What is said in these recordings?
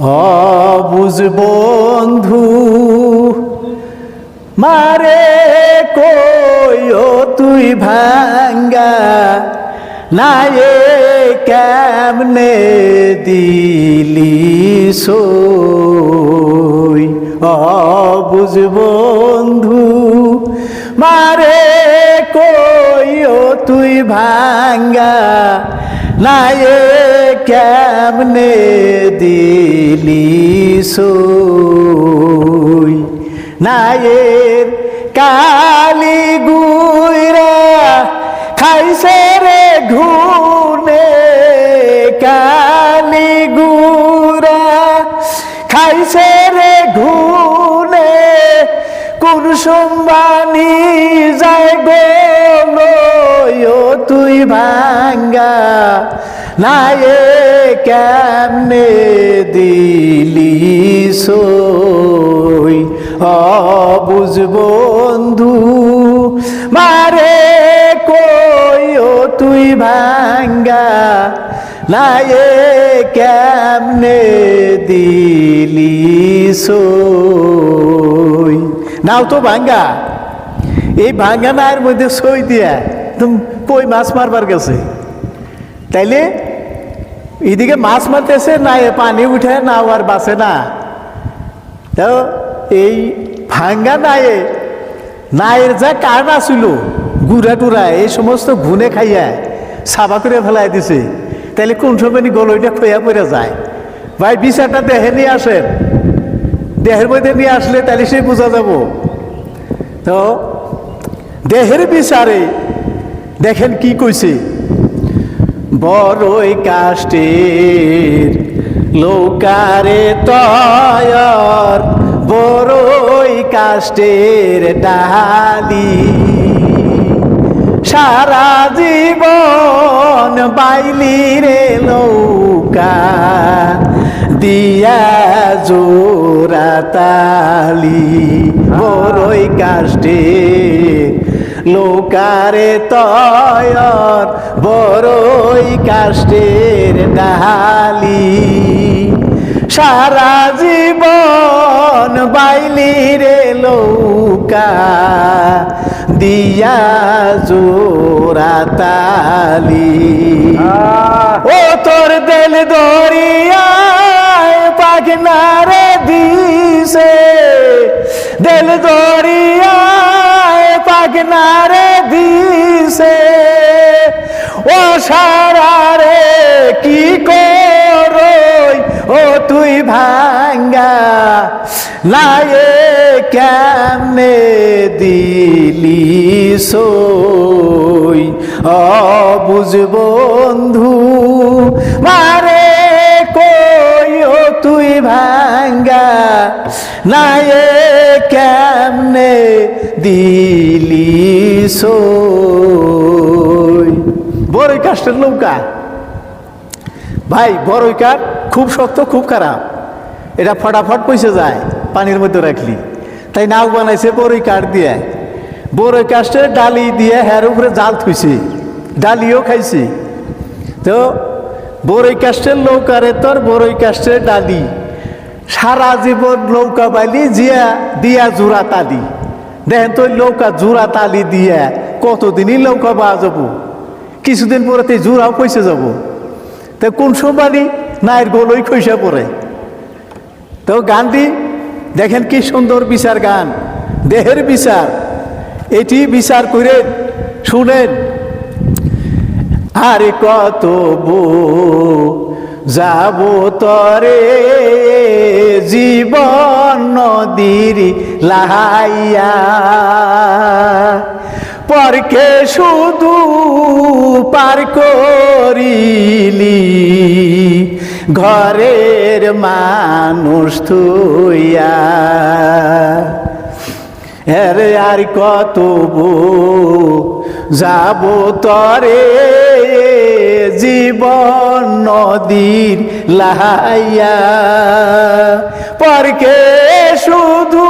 অবুজ বন্ধু, মারে কইও তুই ভাঙ্গা, নায়ে কেমনে দিলি সই? অবুজ বন্ধু, মারে কইও তুই ভাঙ্গা নায়ে কেমনে দিলি সই নায়ের কালি গুইরা খাইছে রে ঘুনে কালি গুরা খাইছে রে ঘুনে কোন সম্বানি যায় তুই ভাঙ্গা নায়ে কেমনে দিলি সই? অবুজ বন্ধু, মারে কইও তুই ভাঙ্গা নায়ে কেমনে দিলি সই? নাও তো ভাঙ্গা। এই ভাঙ্গা নায়ের মধ্যে সই দিয়া, তুমি কই মাছ মারবার গেছে? তাইলে এদিকে মাছ মারতেছে, না এ পানি উঠে, না আর বাসে না। তো এই ভাঙ্গা নায়ে, নায়ের যা কারণ আসিল, গুড়া টুরা এই সমস্ত ঘুনে খাইয়া সাবা করে ফেলাই দিছে। তাইলে কোন সময় গলইটা খইয়া পড়ে যায়। ভাই, বিচারটা দেহে নিয়ে আসেন। দেহের মধ্যে নিয়ে আসলে তাহলে সে বোঝা যাব। তো দেহের বিচারে দেখেন কি কইছে? বড়ই কাষ্টের লোকারে তয়র, বড়ই কাষ্টের ডালি। সারা জীবন বাইলি রে লৌকা দিয়া জোড়া তালি। বড়ই কাষ্টের লোকারে তয়র বড়ই কাষ্টের ডালি। সারা জীবন বাইলি রে লৌকা দিয়া জোড়া তালি। ও তোর দেল দরিয়ায় ভাঙ্গা, লায়ে কেমনে দিলি সই? অবুজ বন্ধু, মারে কই ও তুই ভাঙ্গা নায়ে কেমনে দিলি সই? বড়ই কাষ্টের নৌকা। ভাই, বড়ই কাঠ। খুব শক্ত, খুব খারাপ। এটা ফটাফট পয়সে যায়, পানির মধ্যে রাখলি। তাই নাও বানাইছে বড়ই কাঠ দিয়ে। বড়ই কাষ্টের ডালি দিয়ে হ্যার উপরে জাল থুইছে। ডালিও খাইছে। তো বড়ই কাষ্টের নৌকারে তোর বড়ই কাষ্টের ডালি। সারা জীবন নৌকা বাইলি জিয়া, দিয়া জোড়া তালি। দেখেন তো নৌকা জোড়া তালি দিয়া কতদিনই নৌকা পাওয়া যাব কিছুদিন পরে তো জোড়াও পয়সে যাব। তো কোন সময় নায়ের গোলই খৈসা পড়ে তো গান্ধী, দেখেন কি সুন্দর বিচার গান, দেহের বিচার। এটি বিচার করে শুনেন, আরে কত যাব তরে, জীবন নদীর লাহাইয়া। পরকে শুধু পার করিলি ঘরের মানুষ থুইয়া এরে আর কত যাব তরে? জীবন নদীর লাহাইয়া। পরকে শুধু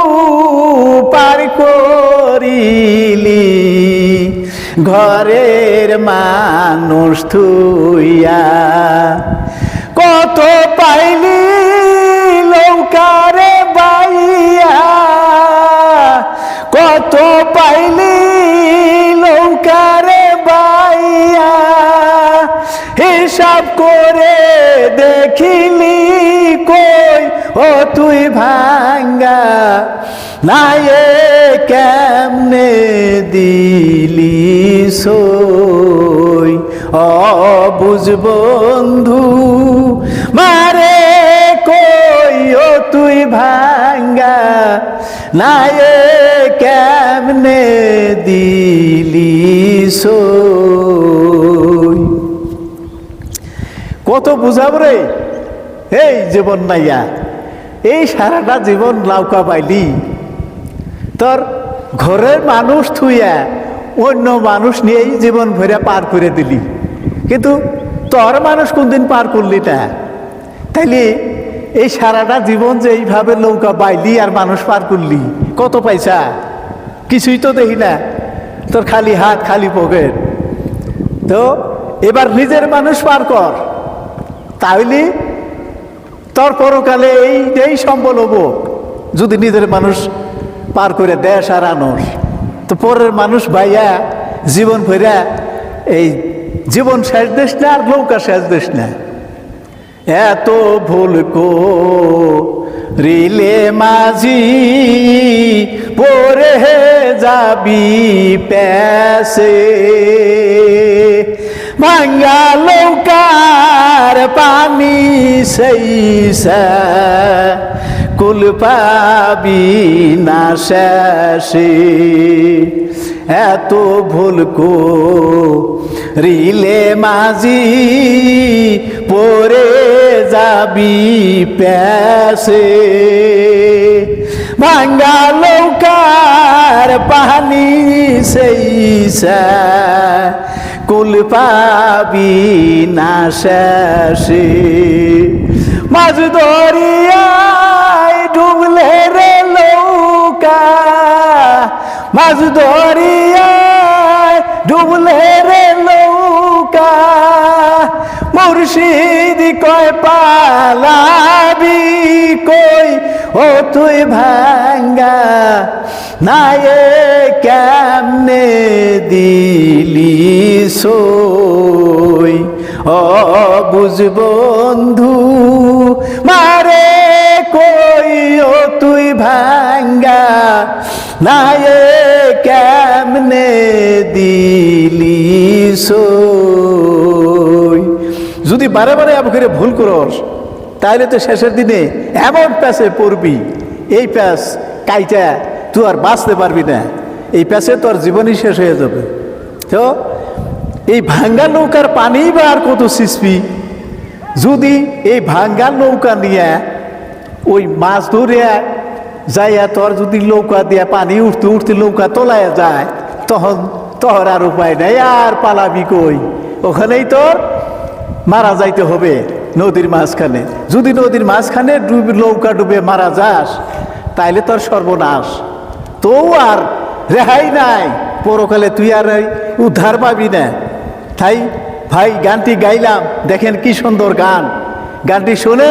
পার করিলি। ঘরের মানুষ থুইয়া কত পাইলি লৌকারে বাইয়া? কত পাইলি লৌকারে বাইয়া? হিসাব করে দেখিলি কই? ও তুই ভাঙ্গা নায়ে কেমনে দিলি সই? অবুঝ বন্ধু, মারে কই ও তুই ভাঙ্গা? নাই কেমনে দিলি কত বুঝাব রে? এই জীবন নাইয়া, এই সারাটা জীবন লাউকা পাইলি। তোর ঘরের মানুষ থুইয়া অন্য মানুষ নিয়েই জীবন ভরে পার করে দিলি। কিন্তু তোর মানুষ কোনদিন পার করলি না। তাইলে এই সারাটা জীবন যে এইভাবে নৌকা বাইলি আর মানুষ পার করলি, কত পয়সা? কিছুই তো দেখি না। তোর খালি হাত, খালি পকেট তো এবার নিজের মানুষ পার কর। তাহলে তোর পরকালে এই এই সম্বল হব, যদি নিজের মানুষ পার করে দেশ আর আনস। তো পরের মানুষ ভাইয়া জীবন ভইরা এই জীবন শেষ দেশ না, আর নৌকা শেষ দেশ না। এত ভুল রিলে মাঝি, পরে যাবি প্যাসে। ভাঙ্গা লৌকার পানি সেই কুল পাবি না শেষে? এত ভুল রিলে মাঝি পরে যাবি প্যাসে। ভাঙ্গা লৌকার পানি সেই কুল পাবি না শেষে। মাঝ দরিয়ায় ডুবলে রে লৌকা মাঝ দরিয়ায় ডুবলে রে লৌকা মুর্শিদ কয়, পালাবি কই? ও তুই ভাঙ্গা নায়ে কেমনে দিলি সই? বুঝ বন্ধু নায়ে কেমনে দিলি সই? যদি বারে বারে করে ভুল করস তাহলে তো শেষের দিনে এমন প্যাসে পড়বি। এই প্যাস কাইটা তুই আর বাঁচতে পারবি না। এই প্যাসে তোর জীবনই শেষ হয়ে যাবে। তো এই ভাঙ্গা নৌকার পানি বা আর কত সিসপি? যদি এই ভাঙ্গা নৌকা নিয়ে ওই মাছ ধরিয়া যাইয়া তোর যদি নৌকা দিয়া পানি উঠতে উঠতে নৌকা তোলায় যায়, তখন তোর আর উপায় নাই, আর পালাবি কই? ওখানেই তোর মারা যাইতে হবে নদীর মাঝখানে। যদি নদীর মাঝখানে ডুবে নৌকা ডুবে মারা যাস, তাইলে তোর সর্বনাশ। তো আর রেহাই নাই, পরকালে তুই আর উদ্ধার পাবি না। তাই ভাই, গানটি গাইলাম, দেখেন কি সুন্দর গান। গানটি শুনে